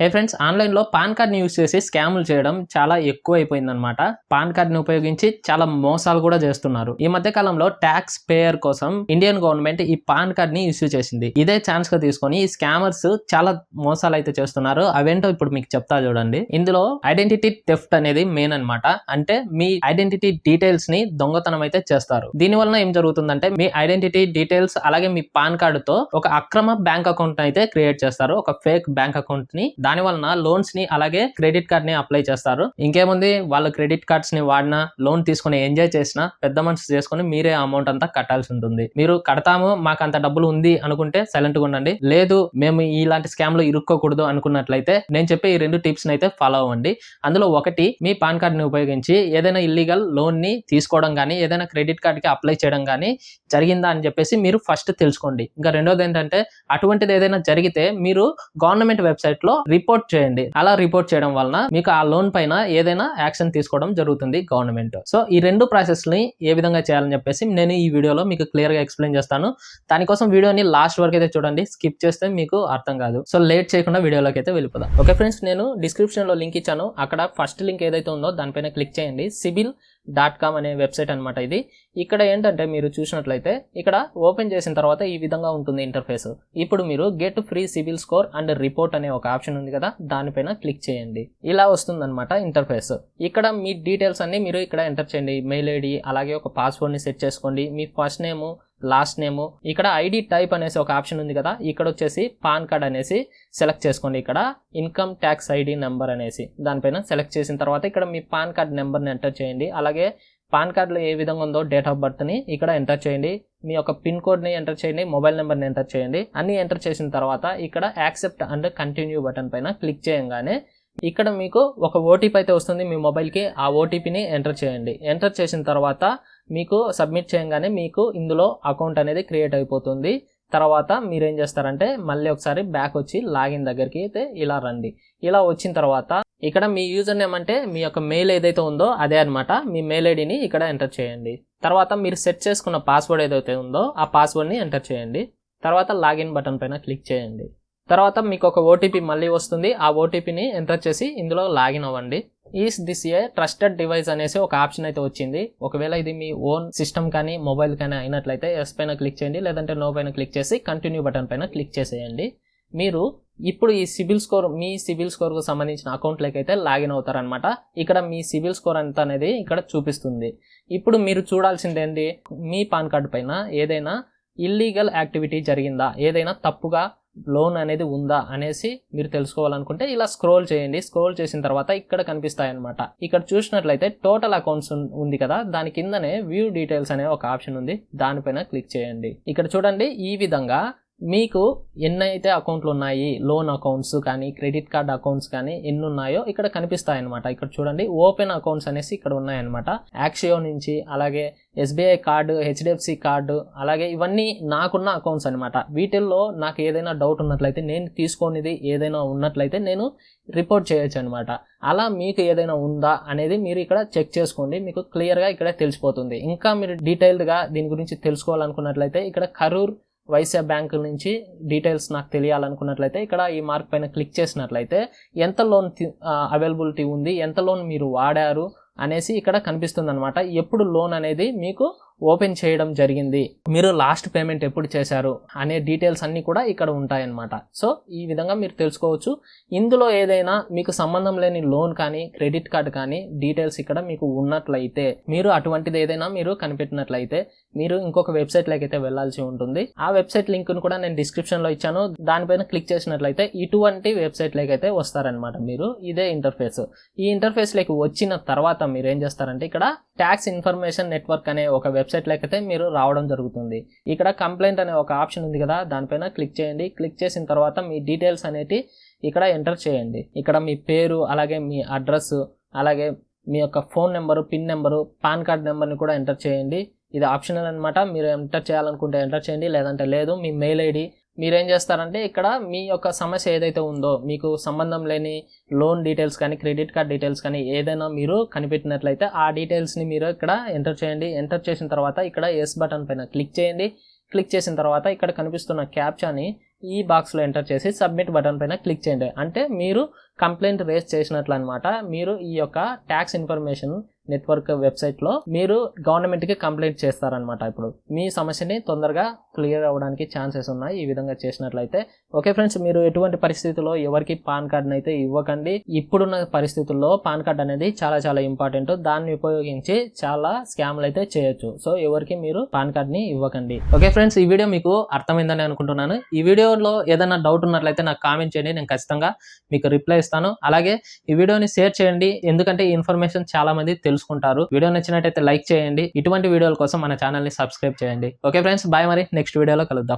హే friends ఆన్లైన్లో pan కార్డ్ని use చేసి స్కాములు చేయడం చాలా ఎక్కువ అయిపోయిందనమాట పాన్ కార్డ్ని ఉపయోగించి చాలా మోసాలు కూడా చేస్తున్నారు. ఈ మధ్య కాలంలో ట్యాక్స్ పేయర్ కోసం ఇండియన్ గవర్నమెంట్ ఈ పాన్ కార్డ్ని ఇష్యూ చేసింది. ఇదే ఛాన్స్గా తీసుకొని ఈ స్కామర్స్ చాలా మోసాలు అయితే చేస్తున్నారు. అవేంటో ఇప్పుడు మీకు చెప్తా చూడండి. ఇందులో ఐడెంటిటీ టెఫ్ట్ అనేది మెయిన్ అన్నమాట. అంటే మీ ఐడెంటిటీ డీటెయిల్స్ని దొంగతనం అయితే చేస్తారు. దీని వలన ఏం జరుగుతుందంటే మీ ఐడెంటిటీ డీటెయిల్స్ అలాగే మీ పాన్ కార్డుతో ఒక అక్రమ బ్యాంక్ అకౌంట్ అయితే క్రియేట్ చేస్తారు. ఒక ఫేక్ బ్యాంక్ అకౌంట్ని దాని వలన లోన్స్ని అలాగే క్రెడిట్ కార్డ్ని అప్లై చేస్తారు. ఇంకేముంది? వాళ్ళు క్రెడిట్ కార్డ్స్ని వాడినా లోన్ తీసుకుని ఎంజాయ్ చేసినా పెద్ద మనసు చేసుకుని మీరే అమౌంట్ అంతా కట్టాల్సి ఉంటుంది. మీరు కడతాము మాకు అంత డబ్బులు ఉంది అనుకుంటే సైలెంట్గా ఉండండి. లేదు మేము ఇలాంటి స్కామ్లో ఇరుక్కోకూడదు అనుకున్నట్లయితే నేను చెప్పే ఈ రెండు టిప్స్ అయితే ఫాలో అవ్వండి. అందులో ఒకటి మీ పాన్ కార్డ్ని ఉపయోగించి ఏదైనా ఇల్లీగల్ లోన్ని తీసుకోవడం కానీ ఏదైనా క్రెడిట్ కార్డ్కి అప్లై చేయడం కానీ జరిగిందా అని చెప్పేసి మీరు ఫస్ట్ తెలుసుకోండి. ఇంకా రెండోది ఏంటంటే అటువంటిది ఏదైనా జరిగితే మీరు గవర్నమెంట్ వెబ్సైట్లో రిపోర్ట్ చేయండి. అలా రిపోర్ట్ చేయడం వలన మీకు ఆ లోన్ పైన ఏదైనా యాక్షన్ తీసుకోవడం జరుగుతుంది గవర్నమెంట్. సో ఈ రెండు ప్రాసెస్ని ఏ విధంగా చేయాలని చెప్పేసి నేను ఈ వీడియోలో మీకు క్లియర్గా ఎక్స్ప్లెయిన్ చేస్తాను. దానికోసం వీడియోని లాస్ట్ వరకు అయితే చూడండి. స్కిప్ చేస్తే మీకు అర్థం కాదు. సో లేట్ చేయకుండా వీడియోలోకి అయితే వెళ్ళిపోదాం. ఓకే ఫ్రెండ్స్ నేను డిస్క్రిప్షన్లో లింక్ ఇచ్చాను. అక్కడ ఫస్ట్ లింక్ ఏదైతే ఉందో దానిపైన క్లిక్ చేయండి. సిబిల్ డాట్ కామ్ అనే వెబ్సైట్ అనమాట ఇది. ఇక్కడ ఏంటంటే మీరు చూసినట్లయితే ఇక్కడ ఓపెన్ చేసిన తర్వాత ఈ విధంగా ఉంటుంది ఇంటర్ఫేస్. ఇప్పుడు మీరు get free CIBIL score and report అనే ఒక ఆప్షన్ ఉంది కదా దానిపైన క్లిక్ చేయండి. ఇలా వస్తుందనమాట ఇంటర్ఫేస్. ఇక్కడ మీ డీటెయిల్స్ అన్ని మీరు ఇక్కడ ఎంటర్ చేయండి. మెయిల్ ఐడి అలాగే ఒక పాస్వర్డ్ని సెట్ చేసుకోండి. మీ ఫస్ట్ నేము లాస్ట్ నేము. ఇక్కడ ఐడి టైప్ అనేసి ఒక ఆప్షన్ ఉంది కదా. ఇక్కడ వచ్చేసి పాన్ కార్డ్ అనేసి సెలెక్ట్ చేసుకోండి ఇక్కడ. ఇన్కమ్ ట్యాక్స్ ఐడి నెంబర్ అనేసి. దానిపైన సెలెక్ట్ చేసిన తర్వాత ఇక్కడ మీ పాన్ కార్డ్ నెంబర్ని ఎంటర్ చేయండి. అలాగే పాన్ కార్డులో ఏ విధంగా ఉందో డేట్ ఆఫ్ బర్త్ని ఇక్కడ ఎంటర్ చేయండి. మీ యొక్క పిన్ కోడ్ని ఎంటర్ చేయండి. మొబైల్ నెంబర్ని ఎంటర్ చేయండి. అన్ని ఎంటర్ చేసిన తర్వాత ఇక్కడ యాక్సెప్ట్ అండ్ కంటిన్యూ బటన్ పైన క్లిక్ చేయంగానే ఇక్కడ మీకు ఒక ఓటీపీ అయితే వస్తుంది మీ మొబైల్కి ఆ ఓటీపీని ఎంటర్ చేయండి. ఎంటర్ చేసిన తర్వాత మీకు సబ్మిట్ చేయగానే మీకు ఇందులో అకౌంట్ అనేది క్రియేట్ అయిపోతుంది. తర్వాత మీరు ఏం చేస్తారంటే మళ్ళీ ఒకసారి బ్యాక్ వచ్చి లాగిన్ దగ్గరికి అయితే ఇలా రండి. ఇలా వచ్చిన తర్వాత ఇక్కడ మీ యూజర్ నేమ్ అంటే మీ యొక్క మెయిల్ ఏదైతే ఉందో అదే అనమాట మీ మెయిల్ ఐడిని ఇక్కడ ఎంటర్ చేయండి. తర్వాత మీరు సెట్ చేసుకున్న పాస్వర్డ్ ఏదైతే ఉందో ఆ పాస్వర్డ్ని ఎంటర్ చేయండి. తర్వాత లాగిన్ బటన్ పైన క్లిక్ చేయండి. తర్వాత మీకు ఒక ఓటీపీ మళ్ళీ వస్తుంది. ఆ ఓటీపీని ఎంటర్ చేసి ఇందులో లాగిన్ అవ్వండి. Is this a trusted device అనేసి ఒక ఆప్షన్ అయితే వచ్చింది. ఒకవేళ ఇది మీ ఓన్ సిస్టమ్ కానీ మొబైల్ కానీ అయినట్లయితే ఎస్ పైన క్లిక్ చేయండి. లేదంటే నో పైన క్లిక్ చేసి కంటిన్యూ బటన్ పైన క్లిక్ చేసేయండి. మీరు ఇప్పుడు ఈ సిబిల్ స్కోర్ మీ సిబిల్ స్కోర్కు సంబంధించిన అకౌంట్లోకి అయితే లాగిన్ అవుతారనమాట ఇక్కడ మీ సిబిల్ స్కోర్ ఎంత అనేది ఇక్కడ చూపిస్తుంది. ఇప్పుడు మీరు చూడాల్సింది ఏంటి మీ పాన్ కార్డు పైన ఏదైనా ఇల్లీగల్ యాక్టివిటీ జరిగిందా? ఏదైనా తప్పుగా లోన్ అనేది ఉందా అనేసి మీరు తెలుసుకోవాలనుకుంటే ఇలా స్క్రోల్ చేయండి. స్క్రోల్ చేసిన తర్వాత ఇక్కడ కనిపిస్తాయి అనమాట ఇక్కడ చూసినట్లయితే టోటల్ అకౌంట్స్ ఉంది కదా? దాని కిందనే వ్యూ డీటెయిల్స్ అనే ఒక ఆప్షన్ ఉంది. దానిపైన క్లిక్ చేయండి. ఇక్కడ చూడండి ఈ విధంగా మీకు ఎన్నైతే అకౌంట్లు ఉన్నాయి లోన్ అకౌంట్స్ కానీ క్రెడిట్ కార్డ్ అకౌంట్స్ కానీ ఎన్ని ఉన్నాయో ఇక్కడ కనిపిస్తాయి అనమాట ఇక్కడ చూడండి ఓపెన్ అకౌంట్స్ అనేసి ఇక్కడ ఉన్నాయన్నమాట. యాక్సియో నుంచి అలాగే ఎస్బీఐ కార్డు హెచ్డిఎఫ్సి కార్డు అలాగే ఇవన్నీ నాకున్న అకౌంట్స్ అనమాట వీటిల్లో నాకు ఏదైనా డౌట్ ఉన్నట్లయితే నేను తీసుకునేది ఏదైనా ఉన్నట్లయితే నేను రిపోర్ట్ చేయొచ్చు అనమాట అలా మీకు ఏదైనా ఉందా అనేది మీరు ఇక్కడ చెక్ చేసుకోండి. మీకు క్లియర్గా ఇక్కడ తెలిసిపోతుంది. ఇంకా మీరు డీటెయిల్డ్గా దీని గురించి తెలుసుకోవాలనుకున్నట్లయితే ఇక్కడ కరూర్ వైశ్య బ్యాంక్ నుంచి డీటెయిల్స్ నాకు తెలియాలనుకున్నట్లయితే ఇక్కడ ఈ మార్క్ పైన క్లిక్ చేసినట్లయితే ఎంత లోన్ అవైలబిలిటీ ఉంది ఎంత లోన్ మీరు వాడారు అనేసి ఇక్కడ కనిపిస్తుంది అనమాట ఎప్పుడు లోన్ అనేది మీకు ఓపెన్ చేయడం జరిగింది. మీరు లాస్ట్ పేమెంట్ ఎప్పుడు చేశారు అనే డీటెయిల్స్ అన్నీ కూడా ఇక్కడ ఉంటాయన్నమాట. సో ఈ విధంగా మీరు తెలుసుకోవచ్చు. ఇందులో ఏదైనా మీకు సంబంధం లేని లోన్ కానీ క్రెడిట్ కార్డ్ కానీ డీటెయిల్స్ ఇక్కడ మీకు ఉన్నట్లయితే మీరు అటువంటిది ఏదైనా మీరు కనిపెట్టినట్లయితే మీరు ఇంకొక వెబ్సైట్లోకి అయితే వెళ్ళాల్సి ఉంటుంది. ఆ వెబ్సైట్ లింక్ను కూడా నేను డిస్క్రిప్షన్లో ఇచ్చాను. దానిపైన క్లిక్ చేసినట్లయితే ఇటువంటి వెబ్సైట్లోకి అయితే వస్తారనమాట మీరు. ఇదే ఇంటర్ఫేస్. ఈ ఇంటర్ఫేస్లోకి వచ్చిన తర్వాత మీరు ఏం చేస్తారంటే ఇక్కడ ట్యాక్స్ ఇన్ఫర్మేషన్ నెట్వర్క్ అనే ఒక వెబ్ అయితే మీరు రావడం జరుగుతుంది. ఇక్కడ కంప్లైంట్ అనే ఒక ఆప్షన్ ఉంది కదా దానిపైన క్లిక్ చేయండి. క్లిక్ చేసిన తర్వాత మీ డీటెయిల్స్ అనేటి ఇక్కడ ఎంటర్ చేయండి. ఇక్కడ మీ పేరు అలాగే మీ అడ్రస్ అలాగే మీ యొక్క phone number pin number PAN card నెంబర్ని కూడా ఎంటర్ చేయండి. ఇది ఆప్షనల్ అనమాట మీరు ఎంటర్ చేయాలనుకుంటే ఎంటర్ చేయండి. లేదంటే లేదు మీ మెయిల్ ఐడి మీరేం చేస్తారంటే ఇక్కడ మీ యొక్క సమస్య ఏదైతే ఉందో మీకు సంబంధం లేని లోన్ డీటెయిల్స్ కానీ క్రెడిట్ కార్డ్ డీటెయిల్స్ కానీ ఏదైనా మీరు కనిపెట్టినట్లయితే ఆ డీటెయిల్స్ని మీరు ఇక్కడ ఎంటర్ చేయండి. ఎంటర్ చేసిన తర్వాత ఇక్కడ ఎస్ బటన్ పైన క్లిక్ చేయండి. క్లిక్ చేసిన తర్వాత ఇక్కడ కనిపిస్తున్న క్యాప్చాని ఈ బాక్స్లో ఎంటర్ చేసి సబ్మిట్ బటన్ పైన క్లిక్ చేయండి. అంటే మీరు కంప్లైంట్ రేస్ చేసినట్లు అనమాట మీరు ఈ యొక్క ట్యాక్స్ ఇన్ఫర్మేషన్ నెట్వర్క్ వెబ్సైట్లో మీరు గవర్నమెంట్కి కంప్లైంట్ చేస్తారనమాట ఇప్పుడు. మీ సమస్యని తొందరగా క్లియర్ అవ్వడానికి ఛాన్సెస్ ఉన్నాయి. ఈ విధంగా చేసినట్లయితే ఓకే ఫ్రెండ్స్ మీరు ఎటువంటి పరిస్థితుల్లో ఎవరికి పాన్ కార్డ్ని అయితే ఇవ్వకండి. ఇప్పుడున్న పరిస్థితుల్లో పాన్ కార్డ్ అనేది చాలా చాలా ఇంపార్టెంట్ దాన్ని ఉపయోగించి చాలా స్కామ్లు అయితే చేయొచ్చు. సో ఎవరికి మీరు పాన్ కార్డ్ని ఇవ్వకండి. ఓకే ఫ్రెండ్స్ ఈ వీడియో మీకు అర్థమైందని అనుకుంటున్నాను. ఈ వీడియోలో ఏదైనా డౌట్ ఉన్నట్లయితే నాకు కామెంట్ చేయండి. నేను ఖచ్చితంగా మీకు రిప్లై చేస్తాను. అలాగే ఈ వీడియోని షేర్ చేయండి. ఎందుకంటే ఈ ఇన్ఫర్మేషన్ చాలా మంది తెలుసుకుంటారు. వీడియో నచ్చినట్టయితే లైక్ చేయండి. ఇటువంటి వీడియోల కోసం మన ఛానల్ని సబ్స్క్రైబ్ చేయండి. ఓకే ఫ్రెండ్స్ బాయ్ మరి. నెక్స్ట్ వీడియోలో కలుద్దాం.